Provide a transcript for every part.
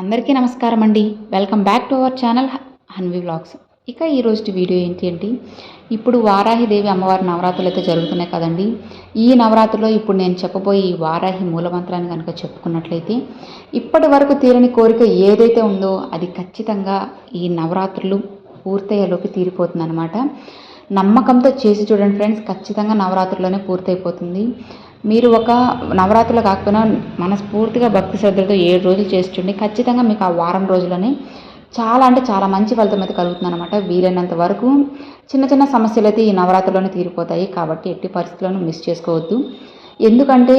అందరికీ నమస్కారం అండి. Welcome back to our channel Hanvi vlogs ఇక ఈరోజు వీడియో ఏంటి అంటే ఇప్పుడు వారాహిదేవి అమ్మవారి నవరాత్రులు అయితే జరుగుతున్నాయి కదండి. ఈ నవరాత్రిలో ఇప్పుడు నేను చెప్పబోయే ఈ వారాహి మూలమంత్రాన్ని కనుక చెప్పుకున్నట్లయితే ఇప్పటి వరకు తీరని కోరిక ఏదైతే ఉందో అది ఖచ్చితంగా ఈ నవరాత్రులు పూర్తయ్యేలోకి తీరిపోతుంది అనమాట నమ్మకంతో చేసి చూడండి ఫ్రెండ్స్ ఖచ్చితంగా నవరాత్రుల్లోనే పూర్తయిపోతుంది. మీరు ఒక నవరాత్రులు కాకపోయినా మనస్ఫూర్తిగా భక్తి శ్రద్ధలతో ఏడు రోజులు చేస్తుండే ఖచ్చితంగా మీకు ఆ వారం రోజుల్లోనే చాలా అంటే చాలా మంచి ఫలితం అయితే కలుగుతుంది అనమాట వీలైనంత వరకు చిన్న చిన్న సమస్యలు అయితే ఈ నవరాత్రిలోనే తీరిపోతాయి కాబట్టి ఎట్టి పరిస్థితుల్లోనూ మిస్ చేసుకోవద్దు. ఎందుకంటే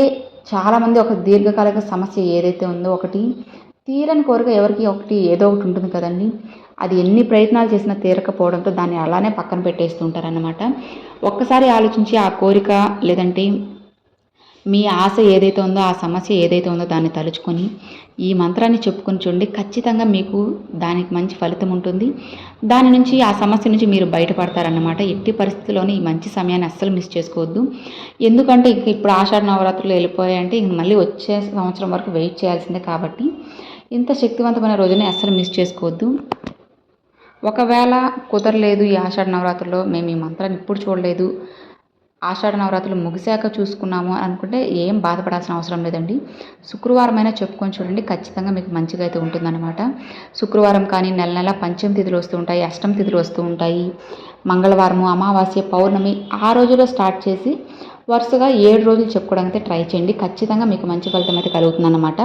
చాలామంది ఒక దీర్ఘకాలిక సమస్య ఏదైతే ఉందో ఒకటి తీరని కోరిక ఎవరికి ఒకటి ఏదో ఒకటి ఉంటుంది కదండి. అది ఎన్ని ప్రయత్నాలు చేసినా తీరకపోవడంతో దాన్ని అలానే పక్కన పెట్టేస్తుంటారనమాట ఒక్కసారి ఆలోచించి ఆ కోరిక లేదంటే మీ ఆశ ఏదైతే ఉందో ఆ సమస్య ఏదైతే ఉందో దాన్ని తలుచుకొని ఈ మంత్రాన్ని చెప్పుకొని చూడండి. ఖచ్చితంగా మీకు దానికి మంచి ఫలితం ఉంటుంది. దాని నుంచి ఆ సమస్య నుంచి మీరు బయటపడతారన్నమాట. ఎట్టి పరిస్థితుల్లోనే ఈ మంచి సమయాన్ని అస్సలు మిస్ చేసుకోవద్దు. ఎందుకంటే ఇంక ఇప్పుడు ఆషాఢ నవరాత్రులు వెళ్ళిపోయాయంటే ఇంక మళ్ళీ వచ్చే సంవత్సరం వరకు వెయిట్ చేయాల్సిందే కాబట్టి ఇంత శక్తివంతమైన రోజుని అస్సలు మిస్ చేసుకోవద్దు. ఒకవేళ కుదరలేదు ఈ ఆషాఢ నవరాత్రిలో మేము ఈ మంత్రాన్ని ఇప్పుడు చూడలేదు. ఆషాఢ నవరాత్రులు ముగిశాక చూసుకున్నాము అనుకుంటే ఏం బాధపడాల్సిన అవసరం లేదండి. శుక్రవారం అయినా చెప్పుకొని చూడండి ఖచ్చితంగా మీకు మంచిగా అయితే ఉంటుందన్నమాట. శుక్రవారం కానీ నెల నెల పంచమ తిథులు వస్తూ ఉంటాయి అష్టమ తిథులు వస్తూ ఉంటాయి. మంగళవారము అమావాస్య పౌర్ణమి ఆ రోజులో స్టార్ట్ చేసి వరుసగా ఏడు రోజులు చెప్పుకోవడానికి ట్రై చేయండి. ఖచ్చితంగా మీకు మంచి ఫలితం అయితే కలుగుతుందన్నమాట.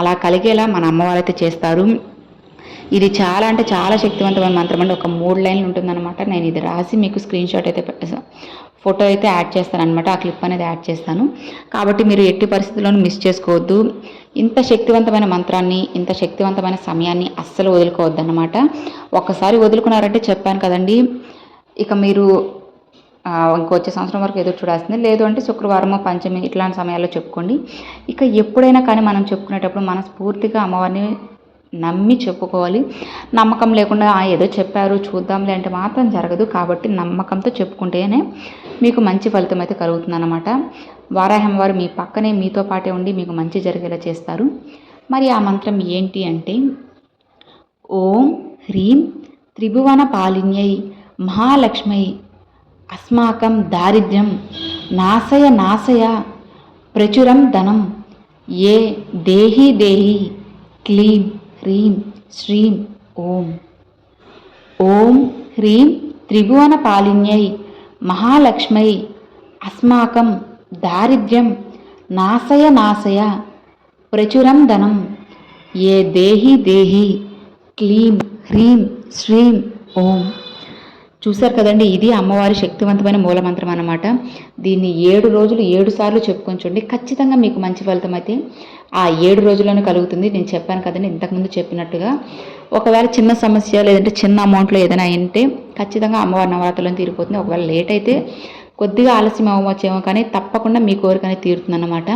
అలా కలిగేలా మన అమ్మవారు అయితే చేస్తారు. ఇది చాలా అంటే చాలా శక్తివంతమైన మంత్రం అండి. ఒక మూడు లైన్లు ఉంటుందన్నమాట. నేను ఇది రాసి మీకు స్క్రీన్ షాట్ అయితే ఫోటో అయితే యాడ్ చేస్తాను అనమాట ఆ క్లిప్ అనేది యాడ్ చేస్తాను. కాబట్టి మీరు ఎట్టి పరిస్థితుల్లోనూ మిస్ చేసుకోవద్దు. ఇంత శక్తివంతమైన మంత్రాన్ని ఇంత శక్తివంతమైన సమయాన్ని అస్సలు వదులుకోవద్దు అనమాట ఒక్కసారి వదులుకున్నారంటే చెప్పాను కదండి. ఇక మీరు ఇంకొచ్చే సంవత్సరం వరకు ఎదురు చూడాల్సింది. లేదు అంటే శుక్రవారము పంచమి ఇట్లాంటి సమయాల్లో చెప్పుకోండి. ఇక ఎప్పుడైనా కానీ మనం చెప్పుకునేటప్పుడు మనస్ఫూర్తిగా అమ్మవారిని నమ్మి చెప్పుకోవాలి. నమ్మకం లేకుండా ఏదో చెప్పారు చూద్దాంలే అంటే మాత్రం జరగదు. కాబట్టి నమ్మకంతో చెప్పుకుంటేనే మీకు మంచి ఫలితం అయితే కలుగుతుందన్నమాట. వారాహం వారు మీ పక్కనే మీతో పాటే ఉండి మీకు మంచి జరిగేలా చేస్తారు. మరి ఆ మంత్రం ఏంటి అంటే ఓం హ్రీం త్రిభువన పాలిన్యై మహాలక్ష్మై అస్మాకం దారిద్ర్యం నాశయ నాశయ ప్రచురం ధనం ఏ దేహి దేహి క్లీం. హ్రీం శ్రీం ఓం. ఓం హ్రీం త్రిభువన పాలిన్యై మహాలక్ష్మై అస్మాకం దారిద్ర్యం నాశయ నాశయ ప్రచురం ధనం. ఏ దేహి దేహి క్లీం హ్రీం శ్రీం ఓం. చూశారు కదండి ఇది అమ్మవారి శక్తివంతమైన మూలమంత్రం అనమాట దీన్ని ఏడు రోజులు ఏడు సార్లు చెప్పుకొని చూడండి ఖచ్చితంగా మీకు మంచి ఫలితం అయితే ఆ ఏడు రోజుల్లోనే కలుగుతుంది. నేను చెప్పాను కదండి ఇంతకుముందు చెప్పినట్టుగా. ఒకవేళ చిన్న సమస్య లేదంటే చిన్న అమౌంట్లో ఏదైనా అయింటే ఖచ్చితంగా అమ్మవారి నవరాత్రులను తీరిపోతుంది. ఒకవేళ లేట్ అయితే కొద్దిగా ఆలస్యం అవ్వచ్చేమో కానీ తప్పకుండా మీ కోరిక అనేది తీరుతుందన్నమాట.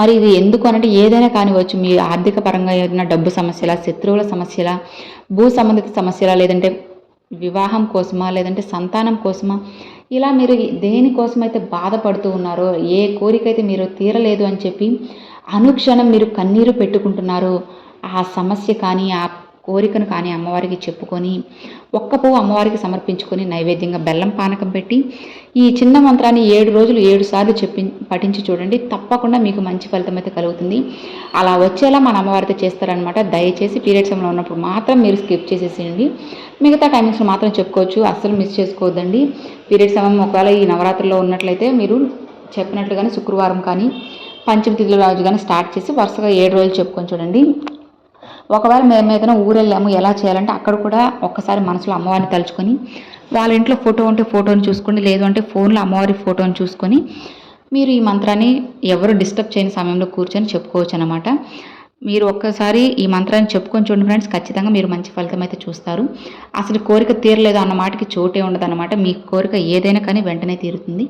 మరి ఇది ఎందుకు అనంటే ఏదైనా కానివచ్చు మీ ఆర్థిక పరంగా ఏదైనా డబ్బు సమస్యల శత్రువుల సమస్యల భూ సంబంధిత సమస్యల లేదంటే వివాహం కోసమా లేదంటే సంతానం కోసమా? ఇలా మీరు దేనికోసమైతే బాధపడుతూ ఉన్నారో ఏ కోరికైతే మీరు తీరలేదు అని చెప్పి అనుక్షణం మీరు కన్నీరు పెట్టుకుంటున్నారో ఆ సమస్య కానీ ఆ కోరికను కానీ అమ్మవారికి చెప్పుకొని ఒక్క పువ్వు అమ్మవారికి సమర్పించుకొని నైవేద్యంగా బెల్లం పానకం పెట్టి ఈ చిన్న మంత్రాన్ని ఏడు రోజులు ఏడు సార్లు చెప్పి పఠించి చూడండి. తప్పకుండా మీకు మంచి ఫలితం అయితే కలుగుతుంది. అలా వచ్చేలా మన అమ్మవారితో చేస్తారనమాట దయచేసి పీరియడ్ సమయంలో ఉన్నప్పుడు మాత్రం మీరు స్కిప్ చేసేసేయండి. మిగతా టైమింగ్స్ మాత్రం చెప్పుకోవచ్చు. అస్సలు మిస్ చేసుకోవద్దండి. పీరియడ్ సమయం ఒకవేళ ఈ నవరాత్రిలో ఉన్నట్లయితే మీరు చెప్పినట్లుగానే శుక్రవారం కానీ పంచమ తిథుల రోజు కానీ స్టార్ట్ చేసి వరుసగా ఏడు రోజులు చెప్పుకొని చూడండి. ఒకవేళ మేము ఏదైనా ఊరెళ్ళాము ఎలా చేయాలంటే అక్కడ కూడా ఒక్కసారి మనసులో అమ్మవారిని తలుచుకొని వాళ్ళ ఇంట్లో ఫోటో ఉంటే ఫోటోని చూసుకోండి లేదు అంటే ఫోన్లో అమ్మవారి ఫోటోని చూసుకొని మీరు ఈ మంత్రాన్ని ఎవరు డిస్టర్బ్ చేయని సమయంలో కూర్చొని చెప్పుకోవచ్చు అనమాట మీరు ఒక్కసారి ఈ మంత్రాన్ని చెప్పుకొని చూడండి ఫ్రెండ్స్ ఖచ్చితంగా మీరు మంచి ఫలితం అయితే చూస్తారు. అసలు కోరిక తీరలేదు అన్న మాటకి చోటే ఉండదు అనమాట మీ కోరిక ఏదైనా కానీ వెంటనే తీరుతుంది.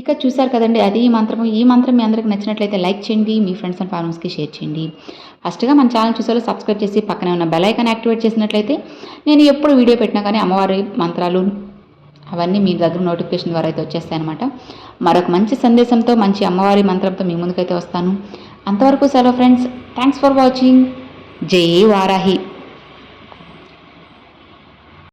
ఇక చూసారు కదండి అది ఈ మంత్రము. ఈ మంత్రం మీ అందరికి నచ్చినట్లయితే లైక్ చేయండి మీ ఫ్రెండ్స్ అండ్ ఫ్యామిలీస్కి షేర్ చేయండి. ఫస్ట్గా మన ఛానల్ చూసారో సబ్స్క్రైబ్ చేసి పక్కనే ఉన్న బెల్ ఐకాన్ యాక్టివేట్ చేసినట్లయితే నేను ఎప్పుడు వీడియో పెట్టినా కానీ అమ్మవారి మంత్రాలు అవన్నీ మీ దగ్గర నోటిఫికేషన్ ద్వారా అయితే వచ్చేస్తాయి అనమాట మరొక మంచి సందేశంతో మంచి అమ్మవారి మంత్రంతో మీ ముందుకైతే వస్తాను. అంతవరకు సెలవు ఫ్రెండ్స్. Thanks for watching. జై వారాహి.